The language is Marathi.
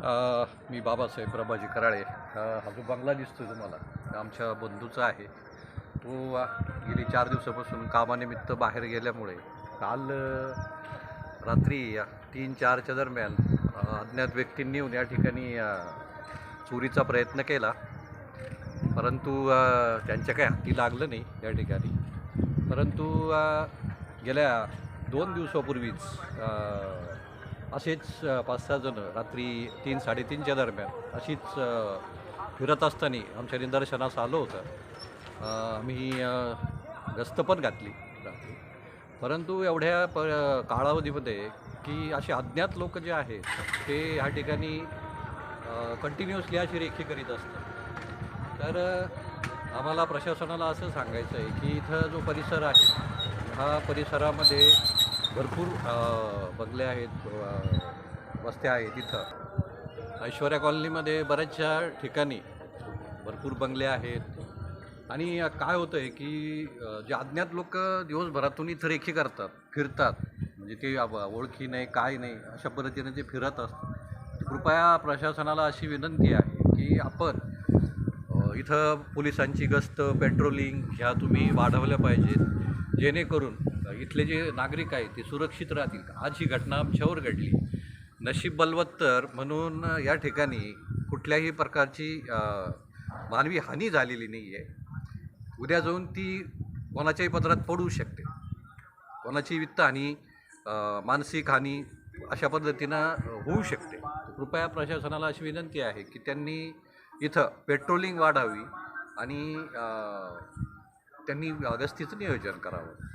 मी बाबासाहेब प्रभाजी कराळे. हा जो बंगला दिसतो तुम्हाला आमच्या बंधूचा आहे तो गेली चार दिवसापासून कामानिमित्त बाहेर गेल्यामुळे काल रात्री तीन चारच्या दरम्यान अज्ञात व्यक्तींनी येऊन या ठिकाणी चोरीचा प्रयत्न केला. परंतु त्यांच्या काही हाती लागलं नाही या ठिकाणी. परंतु गेल्या दोन दिवसापूर्वीच असेच पाच सहा जण रात्री तीन साडेतीनच्या दरम्यान अशीच फिरत असताना आमच्या निदर्शनास आलं होतं. आम्ही गस्त पण घातली रात्री. परंतु एवढ्या प कालावधीमध्ये की असे अज्ञात लोक जे आहेत ते ह्या ठिकाणी कंटिन्युअसली अशी रेखी करीत असतात. तर आम्हाला प्रशासनाला असं सांगायचं आहे की इथं जो परिसर आहे ह्या परिसरामध्ये भरपूर बंगले आहेत वस्त्या आहेत इथं. ऐश्वर्या कॉलनीमध्ये बऱ्याचशा ठिकाणी भरपूर बंगले आहेत. आणि काय होतं आहे की जे अज्ञात लोक दिवसभरातून इथं रेखी करतात फिरतात म्हणजे ते ओळखी नाही काय नाही अशा पद्धतीने ते फिरत असतात. कृपया प्रशासनाला अशी विनंती आहे की आपण इथं पोलिसांची गस्त पेट्रोलिंग ह्या तुम्ही वाढवल्या पाहिजेत जेणेकरून इथले जे नागरिक आहेत ते सुरक्षित राहतील आज ही घटना आमच्यावर घडली. नशीब बलवत्तर म्हणून या ठिकाणी कुठल्याही प्रकारची मानवी हानी झालेली नाही आहे उद्या जाऊन ती कोणाच्याही पत्रात पडू शकते. कोणाची वित्तहानी मानसिक हानी अशा पद्धतीनं होऊ शकते. कृपया प्रशासनाला अशी विनंती आहे की त्यांनी इथं पेट्रोलिंग वाढावी आणि त्यांनी गस्तीचं नियोजन करावं.